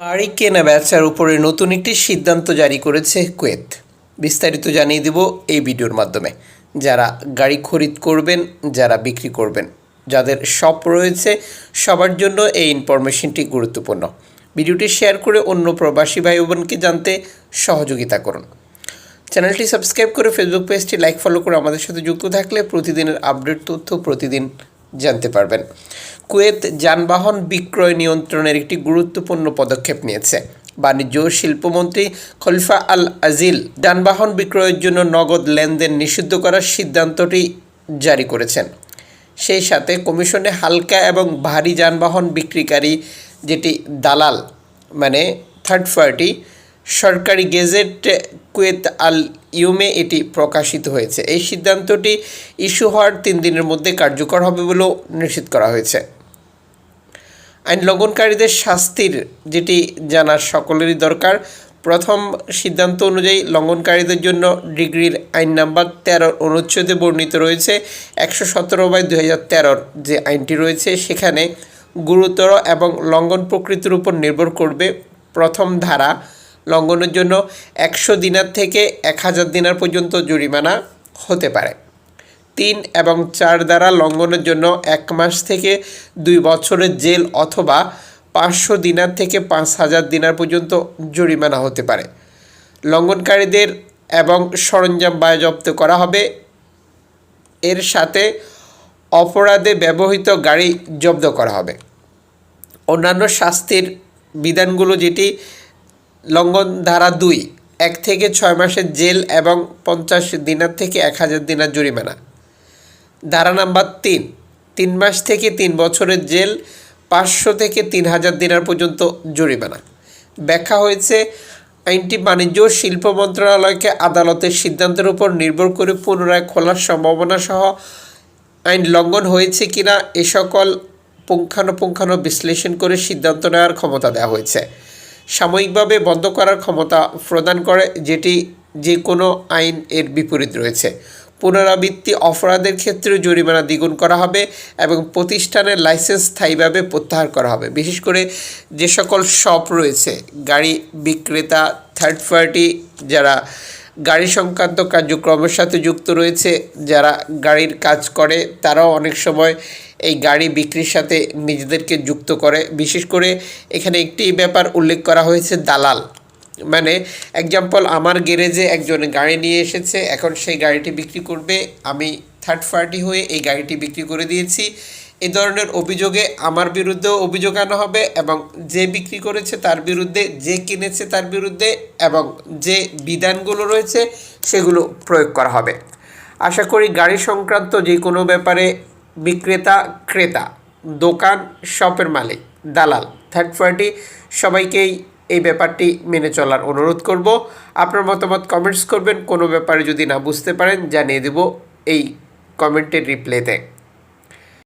বাড়ি কেনা বেচার উপরে নতুন একটি সিদ্ধান্ত জারি করেছে কুয়েত। বিস্তারিত জানিয়ে দেব এই ভিডিওর মাধ্যমে। যারা গাড়ি খরিদ করবেন, যারা বিক্রি করবেন, যাদের শপ রয়েছে, সবার জন্য এই ইনফরমেশনটি গুরুত্বপূর্ণ। ভিডিওটি শেয়ার করে অন্য প্রবাসী ভাই বোনকে জানতে সহযোগিতা করুন। চ্যানেলটি সাবস্ক্রাইব করে ফেসবুক পেজটি লাইক ফলো করে আমাদের সাথে যুক্ত থাকলে প্রতিদিনের আপডেট তথ্য প্রতিদিন জানতে পারবেন। কুয়েত যানবাহন বিক্রয় নিয়ন্ত্রণের একটি গুরুত্বপূর্ণ পদক্ষেপ নিয়েছে। বাণিজ্য ও শিল্পমন্ত্রী খলিফা আল আজিল যানবাহন বিক্রয়ের জন্য নগদ লেনদেন নিষিদ্ধ করার সিদ্ধান্তটি জারি করেছেন। সেই সাথে কমিশনে হালকা এবং ভারী যানবাহন বিক্রিকারী যেটি দালাল মানে থার্ড পার্টি সরকারি গেজেট কুয়েত আল ইউমে এটি প্রকাশিত হয়েছে। এই সিদ্ধান্তটি ইস্যু হওয়ার তিন দিনের মধ্যে কার্যকর হবে বলেও নিশ্চিত করা হয়েছে। আইন লঙ্ঘনকারীদের শাস্তির যেটি জানার সকলেরই দরকার। প্রথম সিদ্ধান্ত অনুযায়ী লঙ্ঘনকারীদের জন্য ডিগ্রির আইন নাম্বার তেরোর অনুচ্ছেদে বর্ণিত রয়েছে। একশো সতেরো বাই দুই হাজার যে আইনটি রয়েছে, সেখানে গুরুতর এবং লঙ্ঘন প্রকৃতির উপর নির্ভর করবে প্রথম ধারা লঙ্ঘনের জন্য। একশো দিনার থেকে এক হাজার দিনার পর্যন্ত জরিমানা হতে পারে। তিন এবং চার দ্বারা লঙ্ঘনের জন্য এক মাস থেকে দুই বছরের জেল অথবা পাঁচশো দিনার থেকে পাঁচ হাজার দিনার পর্যন্ত জরিমানা হতে পারে। লঙ্ঘনকারীদের এবং সরঞ্জাম বাজপ্ত করা হবে। এর সাথে অপরাধে ব্যবহৃত গাড়ি জব্দ করা হবে। অন্যান্য শাস্তির বিধানগুলো যেটি, লঙ্ঘন ধারা দুই, এক থেকে ছয় মাসের জেল এবং পঞ্চাশ দিনার থেকে এক হাজার দিনার জরিমানা। ধারা নাম্বার তিন। তিন মাস থেকে তিন বছরের জেল পাঁচশো থেকে তিন হাজার দিনার পর্যন্ত জরিমানা। ব্যাখ্যা হয়েছে, আইনটি বাণিজ্য শিল্প মন্ত্রণালয়কে আদালতের সিদ্ধান্তের উপর নির্ভর করে পুনরায় খোলার সম্ভাবনা সহ আইন লঙ্ঘন হয়েছে কিনা এ সকল পুঙ্খানুপুঙ্খানু বিশ্লেষণ করে সিদ্ধান্ত নেওয়ার ক্ষমতা দেওয়া হয়েছে। সাময়িকভাবে বন্ধ করার ক্ষমতা প্রদান করে যেটি যে কোনো আইন এর বিপরীত রয়েছে। পুনরাবৃত্তি অপরাধের ক্ষেত্রে জরিমানা দ্বিগুণ করা হবে এবং প্রতিষ্ঠানের লাইসেন্স স্থায়ীভাবে প্রত্যাহার করা হবে। বিশেষ করে যে সকল শপ রয়েছে, গাড়ি বিক্রেতা থার্ড পার্টি যারা গাড়ি সংক্রান্ত কার্যক্রমের সাথে যুক্ত রয়েছে, যারা গাড়ির কাজ করে, তারাও অনেক সময় এই গাড়ি বিক্রির সাথে নিজেদেরকে যুক্ত করে। বিশেষ করে এখানে একটি ব্যাপার উল্লেখ করা হয়েছে, দালাল। মানে এক্সাম্পল আমার গ্যারেজে একজন গাড়ি নিয়ে এসেছে, এখন সেই গাড়িটি বিক্রি করবে। আমি থার্ড পার্টি হয়ে এই গাড়িটি বিক্রি করে দিয়েছি। এ ধরনের অভিযোগে আমার বিরুদ্ধেও অভিযোগ আনা হবে এবং যে বিক্রি করেছে তার বিরুদ্ধে, যে কিনেছে তার বিরুদ্ধে এবং যে বিধানগুলো রয়েছে সেগুলো প্রয়োগ করা হবে। আশা করি গাড়ি সংক্রান্ত যে কোনো ব্যাপারে বিক্রেতা, ক্রেতা, দোকান, শপের মালিক, দালাল থার্ড পার্টি সবাইকেই এই ব্যাপারটি মেনে চলার অনুরোধ করব। আপনার মতামত কমেন্টস করবেন। কোনো ব্যাপারে যদি না বুঝতে পারেন, জানিয়ে দেব এই কমেন্টের রিপ্লাইতে